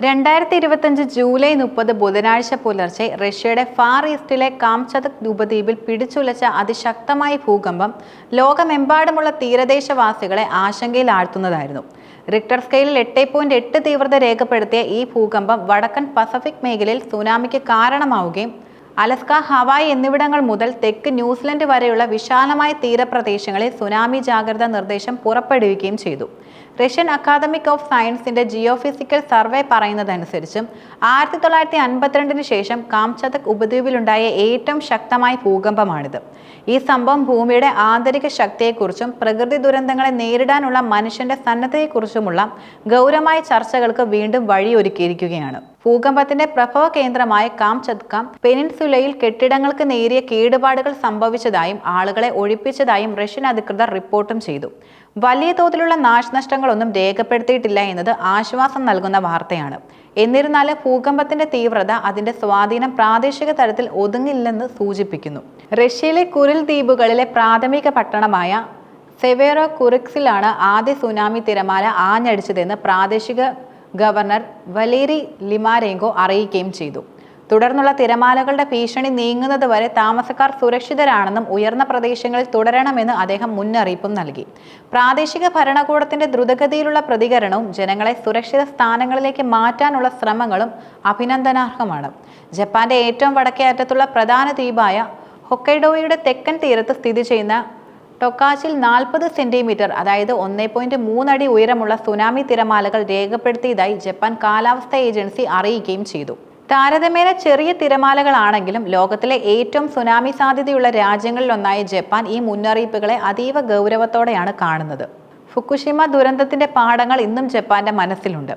രണ്ടായിരത്തി ഇരുപത്തഞ്ച് ജൂലൈ മുപ്പത് ബുധനാഴ്ച പുലർച്ചെ റഷ്യയുടെ ഫാർ ഈസ്റ്റിലെ കാംചതക് ഉപദ്വീപിൽ പിടിച്ചുലച്ച അതിശക്തമായ ഭൂകമ്പം ലോകമെമ്പാടുമുള്ള തീരദേശവാസികളെ ആശങ്കയിൽ ആഴ്ത്തുന്നതായിരുന്നു റിക്ടർ സ്കെയിലിൽ എട്ട് പോയിന്റ് എട്ട് തീവ്രത രേഖപ്പെടുത്തിയ ഈ ഭൂകമ്പം വടക്കൻ പസഫിക് മേഖലയിൽ സുനാമിക്ക് കാരണമാവുകയും അലസ്ക ഹവായ് എന്നിവിടങ്ങൾ മുതൽ തെക്ക് ന്യൂസിലൻഡ് വരെയുള്ള വിശാലമായ തീരപ്രദേശങ്ങളിൽ സുനാമി ജാഗ്രതാ നിർദ്ദേശം പുറപ്പെടുവിക്കുകയും ചെയ്തു. റഷ്യൻ അക്കാദമിക് ഓഫ് സയൻസിന്റെ ജിയോഫിസിക്കൽ സർവേ പറയുന്നതനുസരിച്ചും ആയിരത്തി തൊള്ളായിരത്തി അൻപത്തിരണ്ടിന് ശേഷം കാംചതക് ഉപദ്വീപിലുണ്ടായ ഏറ്റവും ശക്തമായ ഭൂകമ്പമാണിത്. ഈ സംഭവം ഭൂമിയുടെ ആന്തരിക ശക്തിയെക്കുറിച്ചും പ്രകൃതി ദുരന്തങ്ങളെ നേരിടാനുള്ള മനുഷ്യന്റെ സന്നദ്ധതയെക്കുറിച്ചുമുള്ള ഗൗരവമായ ചർച്ചകൾക്ക് വീണ്ടും വഴിയൊരുക്കിയിരിക്കുകയാണ്. ഭൂകമ്പത്തിന്റെ പ്രഭവ കേന്ദ്രമായ കാംചത്കാം പെനിൻസുലയിൽ കെട്ടിടങ്ങൾക്ക് നേരിയ കേടുപാടുകൾ സംഭവിച്ചതായും ആളുകളെ ഒഴിപ്പിച്ചതായും റഷ്യൻ അധികൃതർ റിപ്പോർട്ടും ചെയ്തു. വലിയ തോതിലുള്ള നാശനഷ്ടങ്ങളൊന്നും രേഖപ്പെടുത്തിയിട്ടില്ല എന്നത് ആശ്വാസം നൽകുന്ന വാർത്തയാണ്. എന്നിരുന്നാലും ഭൂകമ്പത്തിന്റെ തീവ്രത അതിന്റെ സ്വാധീനം പ്രാദേശിക തലത്തിൽ ഒതുങ്ങില്ലെന്ന് സൂചിപ്പിക്കുന്നു. റഷ്യയിലെ കുരിൽ ദ്വീപുകളിലെ പ്രാഥമിക പട്ടണമായ സെവേറോ കുറിക്സിലാണ് ആദ്യ സുനാമി തിരമാല ആഞ്ഞടിച്ചതെന്ന് പ്രാദേശിക ഗവർണർ വലേരി ലിമാരേങ്കോ അറിയിക്കുകയും ചെയ്തു. തുടർന്നുള്ള തിരമാലകളുടെ ഭീഷണി നീങ്ങുന്നത് വരെ താമസക്കാർ സുരക്ഷിതരാണെന്നും ഉയർന്ന പ്രദേശങ്ങളിൽ തുടരണമെന്ന് അദ്ദേഹം മുന്നറിയിപ്പും നൽകി. പ്രാദേശിക ഭരണകൂടത്തിന്റെ ദ്രുതഗതിയിലുള്ള പ്രതികരണവും ജനങ്ങളെ സുരക്ഷിത സ്ഥാനങ്ങളിലേക്ക് മാറ്റാനുള്ള ശ്രമങ്ങളും അഭിനന്ദനാർഹമാണ്. ജപ്പാന്റെ ഏറ്റവും വടക്കേ അറ്റത്തുള്ള പ്രധാന ദ്വീപായ ഹൊക്കൈഡോയുടെ തെക്കൻ തീരത്ത് സ്ഥിതി ചെയ്യുന്ന ടൊക്കാച്ചിൽ നാൽപ്പത് സെന്റിമീറ്റർ അതായത് ഒന്നേ പോയിന്റ് മൂന്നടി ഉയരമുള്ള സുനാമി തിരമാലകൾ രേഖപ്പെടുത്തിയതായി ജപ്പാൻ കാലാവസ്ഥ ഏജൻസി അറിയിക്കുകയും ചെയ്തു. താരതമ്യേന ചെറിയ തിരമാലകളാണെങ്കിലും ലോകത്തിലെ ഏറ്റവും സുനാമി സാധ്യതയുള്ള രാജ്യങ്ങളിലൊന്നായ ജപ്പാൻ ഈ മുന്നറിയിപ്പുകളെ അതീവ ഗൗരവത്തോടെയാണ് കാണുന്നത്. ഫുക്കുഷിമ ദുരന്തത്തിന്റെ പാഠങ്ങൾ ഇന്നും ജപ്പാന്റെ മനസ്സിലുണ്ട്.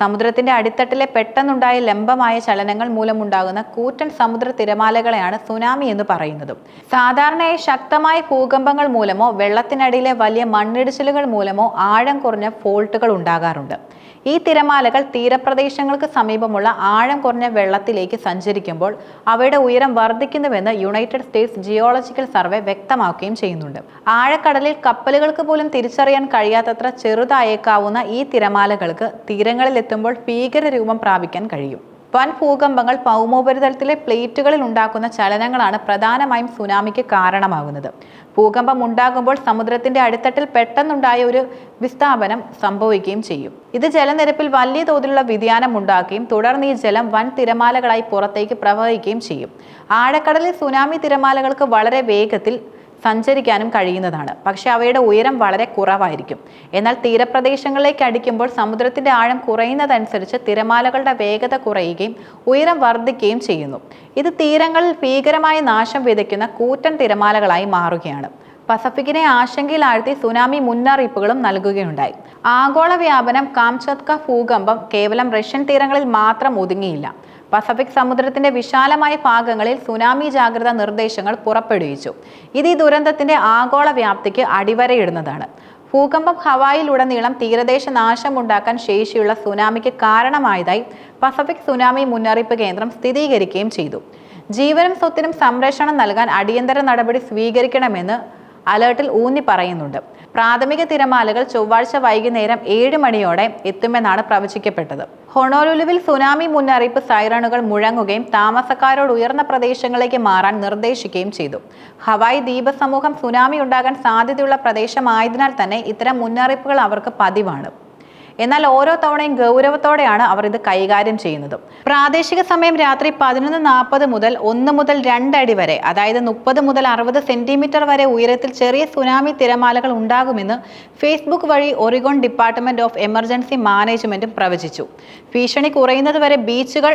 സമുദ്രത്തിന്റെ അടിത്തട്ടിലെ പെട്ടെന്നുണ്ടായ ലംബമായ ചലനങ്ങൾ മൂലമുണ്ടാകുന്ന കൂറ്റൻ സമുദ്ര തിരമാലകളെയാണ് സുനാമി എന്ന് പറയുന്നത്. സാധാരണയായി ശക്തമായ ഭൂകമ്പങ്ങൾ മൂലമോ വെള്ളത്തിനടിയിലെ വലിയ മണ്ണിടിച്ചിലുകൾ മൂലമോ ആഴം കുറഞ്ഞ ഫോൾട്ടുകൾ ഉണ്ടാകാറുണ്ട്. ഈ തിരമാലകൾ തീരപ്രദേശങ്ങൾക്ക് സമീപമുള്ള ആഴം കുറഞ്ഞ വെള്ളത്തിലേക്ക് സഞ്ചരിക്കുമ്പോൾ അവയുടെ ഉയരം വർദ്ധിക്കുന്നുവെന്ന് യുണൈറ്റഡ് സ്റ്റേറ്റ്സ് ജിയോളജിക്കൽ സർവേ വ്യക്തമാക്കുകയും ചെയ്യുന്നുണ്ട്. ആഴക്കടലിൽ കപ്പലുകൾക്ക് പോലും തിരിച്ചറിയാൻ കഴിയാത്തത്ര ചെറുതായേക്കാവുന്ന ഈ തിരമാലകൾക്ക് തീരങ്ങളിൽ എത്തുമ്പോൾ ഭീകര രൂപം പ്രാപിക്കാൻ കഴിയും. വൻ ഭൂകമ്പങ്ങൾ ഭൗമോപരിതലത്തിലെ പ്ലേറ്റുകളിൽ ഉണ്ടാക്കുന്ന ചലനങ്ങളാണ് പ്രധാനമായും സുനാമിക്ക് കാരണമാകുന്നത്. ഭൂകമ്പം ഉണ്ടാകുമ്പോൾ സമുദ്രത്തിന്റെ അടിത്തട്ടിൽ പെട്ടെന്നുണ്ടായ ഒരു വിസ്ഥാപനം സംഭവിക്കുകയും ചെയ്യും. ഇത് ജലനിരപ്പിൽ വലിയ തോതിലുള്ള വ്യതിയാനം ഉണ്ടാക്കുകയും തുടർന്ന് ഈ ജലം വൻ തിരമാലകളായി പുറത്തേക്ക് പ്രവഹിക്കുകയും ചെയ്യും. ആഴക്കടലിൽ സുനാമി തിരമാലകൾക്ക് വളരെ വേഗത്തിൽ സഞ്ചരിക്കാനും കഴിയുന്നതാണ്. പക്ഷേ അവയുടെ ഉയരം വളരെ കുറവായിരിക്കും. എന്നാൽ തീരപ്രദേശങ്ങളിലേക്ക് അടിക്കുമ്പോൾ സമുദ്രത്തിന്റെ ആഴം കുറയുന്നതനുസരിച്ച് തിരമാലകളുടെ വേഗത കുറയുകയും ഉയരം വർദ്ധിക്കുകയും ചെയ്യുന്നു. ഇത് തീരങ്ങളിൽ ഭീകരമായ നാശം വിതയ്ക്കുന്ന കൂറ്റൻ തിരമാലകളായി മാറുകയാണ്. പസഫിക്കിനെ ആശങ്കയിലാഴ്ത്തി സുനാമി മുന്നറിയിപ്പുകളും നൽകുകയുണ്ടായി. ആഗോള വ്യാപനം കാംചത്ക ഭൂകമ്പം കേവലം റഷ്യൻ തീരങ്ങളിൽ മാത്രം ഒതുങ്ങിയില്ല. പസഫിക് സമുദ്രത്തിന്റെ വിശാലമായ ഭാഗങ്ങളിൽ സുനാമി ജാഗ്രതാ നിർദ്ദേശങ്ങൾ പുറപ്പെടുവിച്ചു. ഇത് ഈ ദുരന്തത്തിന്റെ ആഗോള വ്യാപ്തിക്ക് അടിവരയിടുന്നതാണ്. ഭൂകമ്പം ഹവായിലുടനീളം തീരദേശ നാശമുണ്ടാക്കാൻ ശേഷിയുള്ള സുനാമിക്ക് കാരണമായതായി പസഫിക് സുനാമി മുന്നറിയിപ്പ് കേന്ദ്രം സ്ഥിരീകരിക്കുകയും ചെയ്തു. ജീവനും സ്വത്തിനും സംരക്ഷണം നൽകാൻ അടിയന്തര നടപടി സ്വീകരിക്കണമെന്ന് അലേർട്ടിൽ ഊന്നി പറയുന്നുണ്ട്. പ്രാഥമിക തിരമാലകൾ ചൊവ്വാഴ്ച വൈകുന്നേരം ഏഴ് മണിയോടെ എത്തുമെന്നാണ് പ്രവചിക്കപ്പെട്ടത്. ഹൊണോലുലുവിൽ സുനാമി മുന്നറിയിപ്പ് സൈറണുകൾ മുഴങ്ങുകയും താമസക്കാരോട് ഉയർന്ന പ്രദേശങ്ങളിലേക്ക് മാറാൻ നിർദ്ദേശിക്കുകയും ചെയ്തു. ഹവായ് ദ്വീപ സമൂഹം സുനാമി ഉണ്ടാകാൻ സാധ്യതയുള്ള പ്രദേശമായതിനാൽ തന്നെ ഇത്തരം മുന്നറിയിപ്പുകൾ അവർക്ക് പതിവാണ്. എന്നാൽ ഓരോ തവണയും ഗൗരവത്തോടെയാണ് അവർ ഇത് കൈകാര്യം ചെയ്യുന്നത്. പ്രാദേശിക സമയം രാത്രി പതിനൊന്ന് നാൽപ്പത് മുതൽ ഒന്ന് മുതൽ രണ്ടടി വരെ അതായത് മുപ്പത് മുതൽ അറുപത് സെന്റിമീറ്റർ വരെ ഉയരത്തിൽ ചെറിയ സുനാമി തിരമാലകൾ ഉണ്ടാകുമെന്ന് ഫേസ്ബുക്ക് വഴി ഒറിഗോൺ ഡിപ്പാർട്ട്മെന്റ് ഓഫ് എമർജൻസി മാനേജ്മെന്റും പ്രവചിച്ചു. ഭീഷണി കുറയുന്നതുവരെ ബീച്ചുകൾ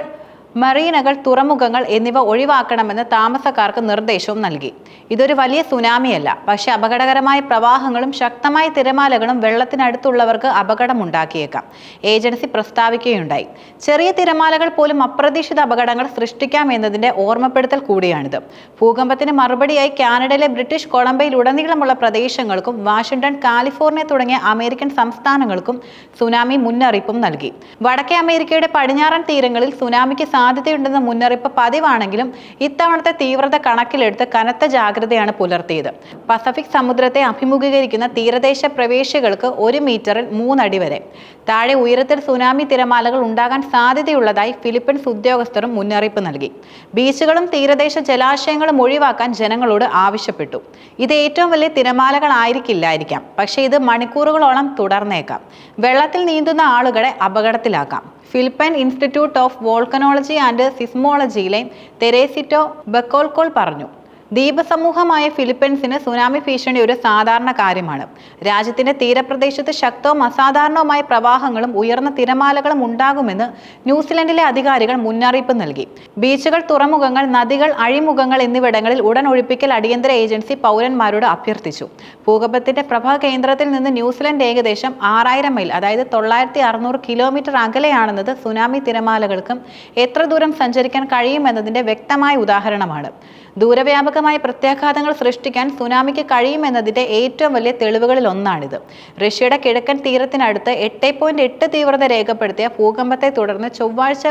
മറീനകൾ തുറമുഖങ്ങൾ എന്നിവ ഒഴിവാക്കണമെന്ന് താമസക്കാർക്ക് നിർദ്ദേശവും നൽകി. ഇതൊരു വലിയ സുനാമിയല്ല. പക്ഷേ അപകടകരമായ പ്രവാഹങ്ങളും ശക്തമായ തിരമാലകളും വെള്ളത്തിനടുത്തുള്ളവർക്ക് അപകടമുണ്ടാക്കിയേക്കാം. ഏജൻസി പ്രസ്താവിക്കുകയുണ്ടായി. ചെറിയ തിരമാലകൾ പോലും അപ്രതീക്ഷിത അപകടങ്ങൾ സൃഷ്ടിക്കാം എന്നതിന്റെ ഓർമ്മപ്പെടുത്തൽ കൂടിയാണിത്. ഭൂകമ്പത്തിന് മറുപടിയായി കാനഡയിലെ ബ്രിട്ടീഷ് കൊളംബയിലുടനീളമുള്ള പ്രദേശങ്ങൾക്കും വാഷിംഗ്ടൺ കാലിഫോർണിയ തുടങ്ങിയ അമേരിക്കൻ സംസ്ഥാനങ്ങൾക്കും സുനാമി മുന്നറിയിപ്പും നൽകി. വടക്കേ അമേരിക്കയുടെ പടിഞ്ഞാറൻ തീരങ്ങളിൽ സുനാമിക്ക് സാധ്യതയുണ്ടെന്ന മുന്നറിയിപ്പ് പതിവാണെങ്കിലും ഇത്തവണത്തെ തീവ്രത കണക്കിലെടുത്ത് കനത്ത ജാഗ്രതയാണ് പുലർത്തിയത്. പസഫിക് സമുദ്രത്തെ അഭിമുഖീകരിക്കുന്ന തീരദേശ പ്രവേശികൾക്ക് ഒരു മീറ്ററിൽ മൂന്നടി വരെ. താഴെ ഉയരത്തിൽ സുനാമി തിരമാലകൾ ഉണ്ടാകാൻ സാധ്യതയുള്ളതായി ഫിലിപ്പീൻസ് ഉദ്യോഗസ്ഥരും മുന്നറിയിപ്പ് നൽകി. ബീച്ചുകളും തീരദേശ ജലാശയങ്ങളും ഒഴിവാക്കാൻ ജനങ്ങളോട് ആവശ്യപ്പെട്ടു. ഇത് ഏറ്റവും വലിയ തിരമാലകളായിരിക്കില്ലായിരിക്കാം പക്ഷേ ഇത് മണിക്കൂറുകളോളം തുടർന്നേക്കാം. വെള്ളത്തിൽ നീന്തുന്ന ആളുകളെ അപകടത്തിലാക്കാം. Philippine institute of volcanology and സിസ്മോളജിയിലെ Teresito Bacolcol പറഞ്ഞു. ദ്വീപസമൂഹമായ ഫിലിപ്പീൻസിന് സുനാമി ഭീഷണി ഒരു സാധാരണ കാര്യമാണ്. രാജ്യത്തിന്റെ തീരപ്രദേശത്ത് ശക്തവും അസാധാരണവുമായ പ്രവാഹങ്ങളും ഉയർന്ന തിരമാലകളും ഉണ്ടാകുമെന്ന് ന്യൂസിലൻഡിലെ അധികാരികൾ മുന്നറിയിപ്പ് നൽകി. ബീച്ചുകൾ തുറമുഖങ്ങൾ നദികൾ അഴിമുഖങ്ങൾ എന്നിവിടങ്ങളിൽ ഉടൻ ഒഴിപ്പിക്കൽ അടിയന്തര ഏജൻസി പൗരന്മാരോട് അഭ്യർത്ഥിച്ചു. ഭൂകമ്പത്തിന്റെ പ്രഭാ കേന്ദ്രത്തിൽ നിന്ന് ന്യൂസിലൻഡ് ഏകദേശം ആറായിരം മൈൽ അതായത് തൊള്ളായിരത്തി അറുന്നൂറ് കിലോമീറ്റർ അകലെയാണെന്നത് സുനാമി തിരമാലകൾക്കും എത്ര ദൂരം സഞ്ചരിക്കാൻ കഴിയുമെന്നതിന്റെ വ്യക്തമായ ഉദാഹരണമാണ്. ദൂരവ്യാപകമായ പ്രത്യാഘാതങ്ങൾ സൃഷ്ടിക്കാൻ സുനാമിക്ക് കഴിയുമെന്നതിന്റെ ഏറ്റവും വലിയ തെളിവുകളിൽ ഒന്നാണിത്. റഷ്യയുടെ കിഴക്കൻ തീരത്തിനടുത്ത് എട്ട് പോയിന്റ് എട്ട് തീവ്രത രേഖപ്പെടുത്തിയ ഭൂകമ്പത്തെ തുടർന്ന് ചൊവ്വാഴ്ച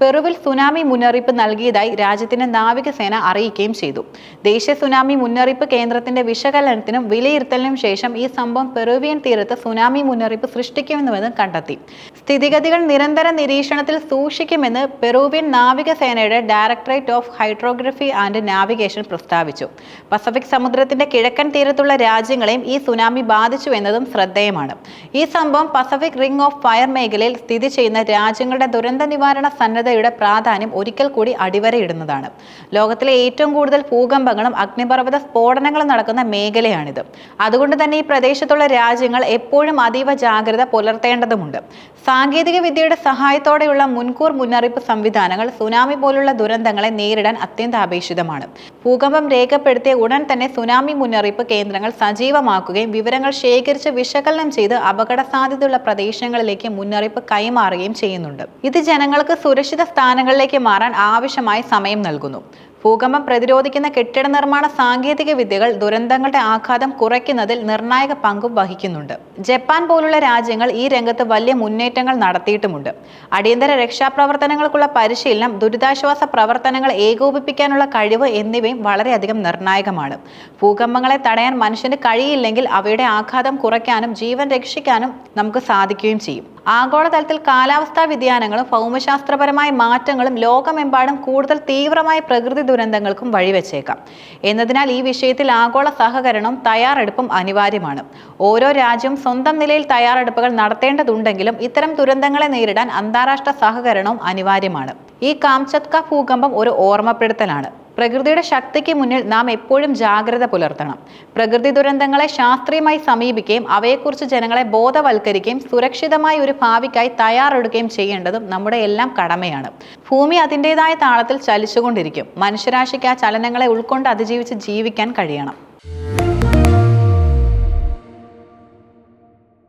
പെറുവിൽ സുനാമി മുന്നറിയിപ്പ് നൽകിയതായി രാജ്യത്തിന്റെ നാവികസേന അറിയിക്കുകയും ചെയ്തു. ദേശീയ സുനാമി മുന്നറിയിപ്പ് കേന്ദ്രത്തിന്റെ വിശകലനത്തിനും വിലയിരുത്തലിനും ശേഷം ഈ സംഭവം പെറുവിയൻ തീരത്ത് സുനാമി മുന്നറിയിപ്പ് സൃഷ്ടിക്കുമെന്നുവെന്ന് കണ്ടെത്തി. സ്ഥിതിഗതികൾ നിരന്തര നിരീക്ഷണത്തിൽ സൂക്ഷിക്കുമെന്ന് പെറുവിയൻ നാവികസേനയുടെ directorate of hydrography and navigation പ്രസ്താവിച്ചു. പസഫിക് സമുദ്രത്തിന്റെ കിഴക്കൻ തീരത്തുള്ള രാജ്യങ്ങളെയും ഈ സുനാമി ബാധിച്ചു എന്നതും ശ്രദ്ധേയമാണ്. ഈ സംഭവം പസഫിക് റിംഗ് ഓഫ് ഫയർ മേഖലയിൽ സ്ഥിതി ചെയ്യുന്ന രാജ്യങ്ങളുടെ ദുരന്ത നിവാരണ സന്നദ്ധയുടെ പ്രാധാന്യം ഒരിക്കൽ കൂടി അടിവരയിടുന്നതാണ്. ലോകത്തിലെ ഏറ്റവും കൂടുതൽ ഭൂകമ്പങ്ങളും അഗ്നിപർവത സ്ഫോടനങ്ങളും നടക്കുന്ന മേഖലയാണിത്. അതുകൊണ്ട് തന്നെ ഈ പ്രദേശത്തുള്ള രാജ്യങ്ങൾ എപ്പോഴും അതീവ ജാഗ്രത പുലർത്തേണ്ടതുണ്ട് സാങ്കേതിക വിദ്യയുടെ സഹായത്തോടെയുള്ള മുൻകൂർ മുന്നറിയിപ്പ് സംവിധാനങ്ങൾ സുനാമി പോലുള്ള ദുരന്തങ്ങളെ നേരിടാൻ അത്യന്താപേക്ഷിതമാണ്. ഭൂകമ്പം രേഖപ്പെടുത്തിയ ഉടൻ തന്നെ സുനാമി മുന്നറിയിപ്പ് കേന്ദ്രങ്ങൾ സജീവമാക്കുകയും വിവരങ്ങൾ ശേഖരിച്ച് വിശകലനം ചെയ്ത് അപകട സാധ്യതയുള്ള പ്രദേശങ്ങളിലേക്ക് മുന്നറിയിപ്പ് കൈമാറുകയും ചെയ്യുന്നുണ്ട്. ഇത് ജനങ്ങൾക്ക് സുരക്ഷിത സ്ഥാനങ്ങളിലേക്ക് മാറാൻ ആവശ്യമായ സമയം നൽകുന്നു. ഭൂകമ്പം പ്രതിരോധിക്കുന്ന കെട്ടിട നിർമ്മാണ സാങ്കേതിക വിദ്യകൾ ദുരന്തങ്ങളുടെ ആഘാതം കുറയ്ക്കുന്നതിൽ നിർണായക പങ്കും വഹിക്കുന്നുണ്ട്. ജപ്പാൻ പോലുള്ള രാജ്യങ്ങൾ ഈ രംഗത്ത് വലിയ മുന്നേറ്റങ്ങൾ നടത്തിയിട്ടുമുണ്ട്. അടിയന്തര രക്ഷാപ്രവർത്തനങ്ങൾക്കുള്ള പരിശീലനം ദുരിതാശ്വാസ പ്രവർത്തനങ്ങൾ ഏകോപിപ്പിക്കാനുള്ള കഴിവ് എന്നിവയും വളരെയധികം നിർണായകമാണ്. ഭൂകമ്പങ്ങളെ തടയാൻ മനുഷ്യന് കഴിയില്ലെങ്കിൽ അവയുടെ ആഘാതം കുറയ്ക്കാനും ജീവൻ രക്ഷിക്കാനും നമുക്ക് സാധിക്കുകയും ചെയ്യും. ആഗോളതലത്തിൽ കാലാവസ്ഥാ വ്യതിയാനങ്ങളും ഭൗമശാസ്ത്രപരമായ മാറ്റങ്ങളും ലോകമെമ്പാടും കൂടുതൽ തീവ്രമായ പ്രകൃതി ദുരന്തങ്ങൾക്കും വഴിവെച്ചേക്കാം. എന്നതിനാൽ ഈ വിഷയത്തിൽ ആഗോള സഹകരണവും തയ്യാറെടുപ്പും അനിവാര്യമാണ്. ഓരോ രാജ്യവും സ്വന്തം നിലയിൽ തയ്യാറെടുപ്പുകൾ നടത്തേണ്ടതുണ്ടെങ്കിലും ഇത്തരം ദുരന്തങ്ങളെ നേരിടാൻ അന്താരാഷ്ട്ര സഹകരണവും അനിവാര്യമാണ്. ഈ കാംചത്ക ഭൂകമ്പം ഒരു ഓർമ്മപ്പെടുത്തലാണ്. പ്രകൃതിയുടെ ശക്തിക്ക് മുന്നിൽ നാം എപ്പോഴും ജാഗ്രത പുലർത്തണം. പ്രകൃതി ദുരന്തങ്ങളെ ശാസ്ത്രീയമായി സമീപിക്കുകയും അവയെക്കുറിച്ച് ജനങ്ങളെ ബോധവൽക്കരിക്കുകയും സുരക്ഷിതമായ ഒരു ഭാവിക്കായി തയ്യാറെടുക്കുകയും ചെയ്യേണ്ടതും നമ്മുടെ എല്ലാം കടമയാണ്. ഭൂമി അതിന്റെതായ താളത്തിൽ ചലിച്ചുകൊണ്ടിരിക്കും. മനുഷ്യരാശിക്ക് ആ ചലനങ്ങളെ ഉൾക്കൊണ്ട് അതിജീവിച്ച് ജീവിക്കാൻ കഴിയണം.